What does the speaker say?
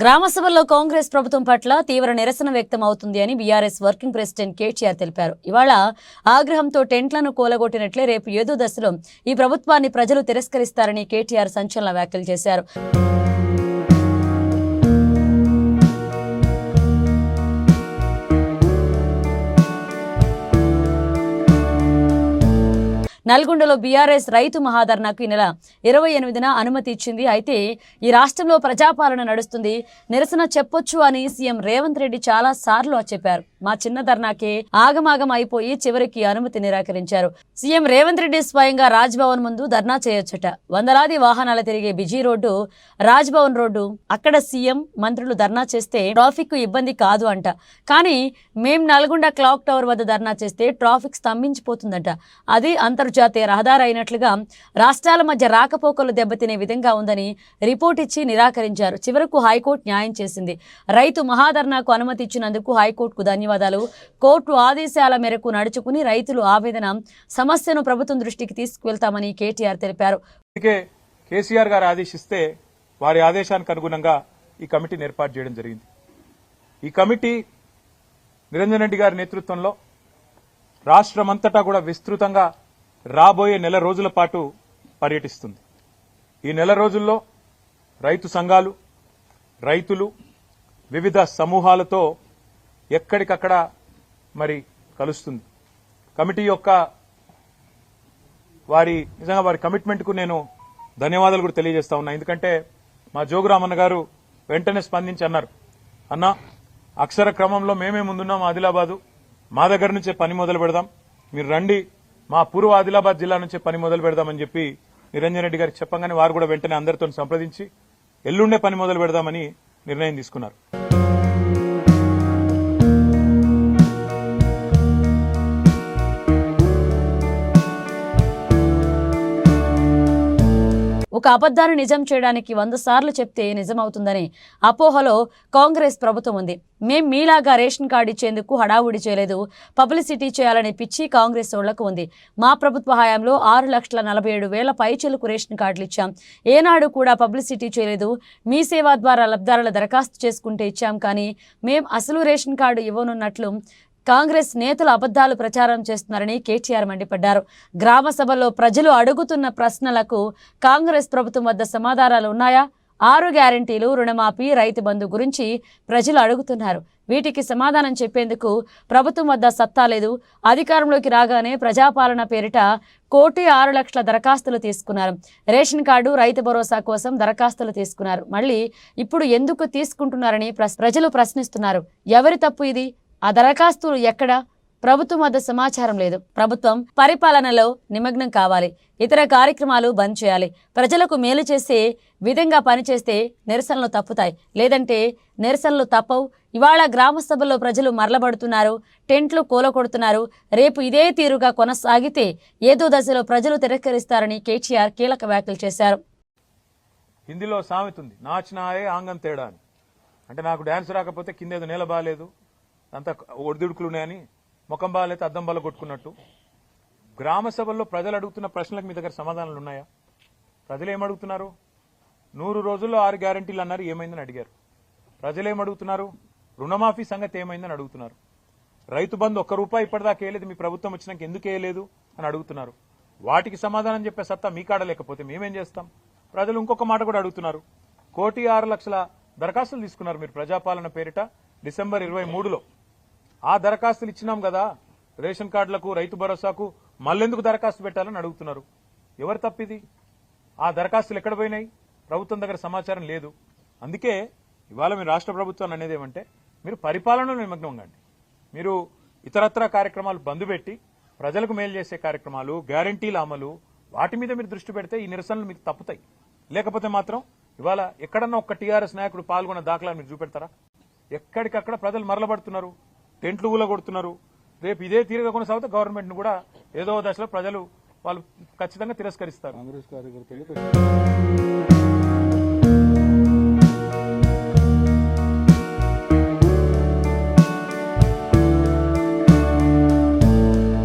గ్రామ సభల్లో కాంగ్రెస్ ప్రభుత్వం పట్ల తీవ్ర నిరసన వ్యక్తం అవుతుంది అని బీఆర్ఎస్ వర్కింగ్ ప్రెసిడెంట్ కేటీఆర్ తెలిపారు. ఇవాళ ఆగ్రహంతో టెంట్లను కూలగొట్టినట్లే రేపు ఏదో దశలో ఈ ప్రభుత్వాన్ని ప్రజలు తిరస్కరిస్తారని కేటీఆర్ సంచలన వ్యాఖ్యలు చేశారు. నల్గొండలో బీఆర్ఎస్ రైతు మహాధర్నాకు ఈ నెల ఇరవై ఎనిమిదిన అనుమతి ఇచ్చింది. అయితే ఈ రాష్ట్రంలో ప్రజాపాలన నడుస్తుంది. నిరసన చెప్పొచ్చు అని సీఎం రేవంత్ రెడ్డి చాలా సార్లు చెప్పారు మా చిన్న ధర్నాకే ఆగమాగం అయిపోయి చివరికి అనుమతి నిరాకరించారు. సీఎం రేవంత్ రెడ్డి స్వయంగా రాజ్భవన్ ముందు ధర్నా చేయొచ్చట. వందలాది వాహనాలు తిరిగే బిజీ రోడ్డు రాజ్భవన్ రోడ్డు అక్కడ సీఎం మంత్రులు ధర్నా చేస్తే ట్రాఫిక్ ఇబ్బంది కాదు అంట. కానీ మేం నల్గొండ క్లాక్ టవర్ వద్ద ధర్నా చేస్తే ట్రాఫిక్ స్తంభించిపోతుందంట. అది అంతర్జాతీయ రహదారి అయినట్లుగా రాష్ట్రాల మధ్య రాకపోకలు దెబ్బతినే విధంగా ఉందని రిపోర్ట్ ఇచ్చి నిరాకరించారు. చివరకు హైకోర్టు న్యాయం చేసింది. రైతు మహాధర్నాకు అనుమతి ఇచ్చినందుకు హైకోర్టుకు ధన్యవాదాలు. కోర్టు ఆదేశాల మేరకు నడుచుకుని రైతులు ఆవేదన సమస్యను ప్రభుత్వం దృష్టికి తీసుకువెళ్తామని కేటీఆర్ తెలిపారు. కేసీఆర్ గారు ఆదేశిస్తే వారి ఆదేశానికి అనుగుణంగా ఈ కమిటీని ఏర్పాటు చేయడం జరిగింది. ఈ కమిటీ నిరంజన్ రెడ్డి గారి నేతృత్వంలో రాష్ట్రమంతటా కూడా విస్తృతంగా రాబోయే నెల రోజుల పాటు పర్యటిస్తుంది. ఈ నెల రోజుల్లో రైతు సంఘాలు రైతులు వివిధ సమూహాలతో ఎక్కడికక్కడ మరి కలుస్తుంది. కమిటీ యొక్క వారి నిజంగా వారి కమిట్మెంట్కు నేను ధన్యవాదాలు కూడా తెలియజేస్తా ఉన్నా. ఎందుకంటే మా జోగురామన్న గారు వెంటనే స్పందించి అన్నారు అన్న అక్షర క్రమంలో మేమే ముందున్నాం ఆదిలాబాదు. మా దగ్గర నుంచే పని మొదలు పెడదాం. మీరు రండి మా పూర్వ ఆదిలాబాద్ జిల్లా నుంచే పని మొదలు పెడదామని చెప్పి నిరంజన్ రెడ్డి గారికి చెప్పగానే వారు కూడా వెంటనే అందరితో సంప్రదించి ఎల్లుండే పని మొదలు పెడదామని నిర్ణయం తీసుకున్నారు. అబద్ధాన్ని నిజం చేయడానికి వంద సార్లు చెప్తే నిజమవుతుందని అపోహలో కాంగ్రెస్ ప్రభుత్వం ఉంది. మేం మీలాగా రేషన్ కార్డు ఇచ్చేందుకు హడావుడి చేయలేదు. పబ్లిసిటీ చేయాలనే పిచ్చి కాంగ్రెస్ వాళ్ళకు ఉంది. మా ప్రభుత్వ హయాంలో ఆరు లక్షల నలభై ఏడు వేల పైచలకు రేషన్ కార్డులు ఇచ్చాం. ఏనాడు కూడా పబ్లిసిటీ చేయలేదు. మీ సేవ ద్వారా లబ్ధారుల దరఖాస్తు చేసుకుంటే ఇచ్చాం కానీ మేం అసలు రేషన్ కార్డు ఇవ్వనున్నట్లు కాంగ్రెస్ నేతలు అబద్ధాలు ప్రచారం చేస్తున్నారని కేటీఆర్ మండిపడ్డారు. గ్రామ సభలో ప్రజలు అడుగుతున్న ప్రశ్నలకు కాంగ్రెస్ ప్రభుత్వం వద్ద సమాధానాలు ఉన్నాయా? ఆరు గ్యారంటీలు రుణమాఫీ రైతు బంధు గురించి ప్రజలు అడుగుతున్నారు. వీటికి సమాధానం చెప్పేందుకు ప్రభుత్వం వద్ద సత్తా లేదు. అధికారంలోకి రాగానే ప్రజాపాలన పేరిట కోటి ఆరు లక్షల దరఖాస్తులు తీసుకున్నారు. రేషన్ కార్డు రైతు భరోసా కోసం దరఖాస్తులు తీసుకున్నారు. మళ్ళీ ఇప్పుడు ఎందుకు తీసుకుంటున్నారని ప్రజలు ప్రశ్నిస్తున్నారు. ఎవరి తప్పు ఇది? ఆ దరఖాస్తులు ఎక్కడ? ప్రభుత్వం వద్ద సమాచారం లేదు. ప్రభుత్వం పరిపాలనలో నిమగ్నం కావాలి. ఇతర కార్యక్రమాలు బంద్ చేయాలి. ప్రజలకు మేలు చేసే విధంగా పనిచేస్తే నిరసనలు తప్పుతాయి. లేదంటే నిరసనలు తప్పవు. ఇవాళ గ్రామ సభల్లో ప్రజలు మరలబడుతున్నారు. టెంట్లు కూలకొడుతున్నారు రేపు ఇదే తీరుగా కొనసాగితే ఏదో దశలో ప్రజలు తిరస్కరిస్తారని కేటీఆర్ కీలక వ్యాఖ్యలు చేశారు. హిందీలో సామెతుంది నాచినాయే ఆంగం తేడా అంటే నాకు డ్యాన్స్ రాకపోతే కిందేదో నేల బాగాలేదు. అంతా ఒడిదుడుకులు ఉన్నాయని ముఖం బాగాలైతే అద్దం బల కొట్టుకున్నట్టు. గ్రామ సభల్లో ప్రజలు అడుగుతున్న ప్రశ్నలకు మీ దగ్గర సమాధానాలు ఉన్నాయా? ప్రజలు ఏమడుగుతున్నారు నూరు రోజుల్లో ఆరు గ్యారంటీలు అన్నారు ఏమైందని అడిగారు. ప్రజలు ఏమడుగుతున్నారు రుణమాఫీ సంగతి ఏమైందని అడుగుతున్నారు. రైతు బంధు ఒక్క రూపాయి ఇప్పటిదాకా వేయలేదు మీ ప్రభుత్వం వచ్చినాక ఎందుకు వేయలేదు అని అడుగుతున్నారు. వాటికి సమాధానం చెప్పే సత్తా మీ కాడలేకపోతే మేమేం చేస్తాం? ప్రజలు ఇంకొక మాట కూడా అడుగుతున్నారు. కోటి ఆరు లక్షల దరఖాస్తులు తీసుకున్నారు మీరు ప్రజాపాలన పేరిట డిసెంబర్ ఇరవై మూడులో. ఆ దరఖాస్తులు ఇచ్చినాం కదా. రేషన్ కార్డులకు రైతు భరోసాకు మళ్ళెందుకు దరఖాస్తు పెట్టాలని అడుగుతున్నారు. ఎవరు తప్పిది? ఆ దరఖాస్తులు ఎక్కడ పోయినాయి? ప్రభుత్వం దగ్గర సమాచారం లేదు. అందుకే ఇవాళ మీరు రాష్ట్ర ప్రభుత్వాన్ని అనేది ఏమంటే మీరు పరిపాలనలో నిమగ్నం కండి మీరు ఇతరత్ర కార్యక్రమాలు బంద్ పెట్టి ప్రజలకు మేలు చేసే కార్యక్రమాలు గ్యారంటీల అమలు వాటి మీద మీరు దృష్టి పెడితే ఈ నిరసనలు మీకు తప్పుతాయి. లేకపోతే మాత్రం ఇవాళ ఎక్కడన్నా ఒక్క టీఆర్ఎస్ నాయకుడు పాల్గొన్న దాఖలాలు మీరు చూపెడతారా? ఎక్కడికక్కడ ప్రజలు మరలబడుతున్నారు? టెంట్లు ఊలగొడుతున్నారు. రేపు ఇదే తీరుగా కొనసాగితే గవర్నమెంట్ను కూడా ఏదో దశలో ప్రజలు వాళ్ళు ఖచ్చితంగా తిరస్కరిస్తారు. కాంగ్రెస్ కార్యకర్తలు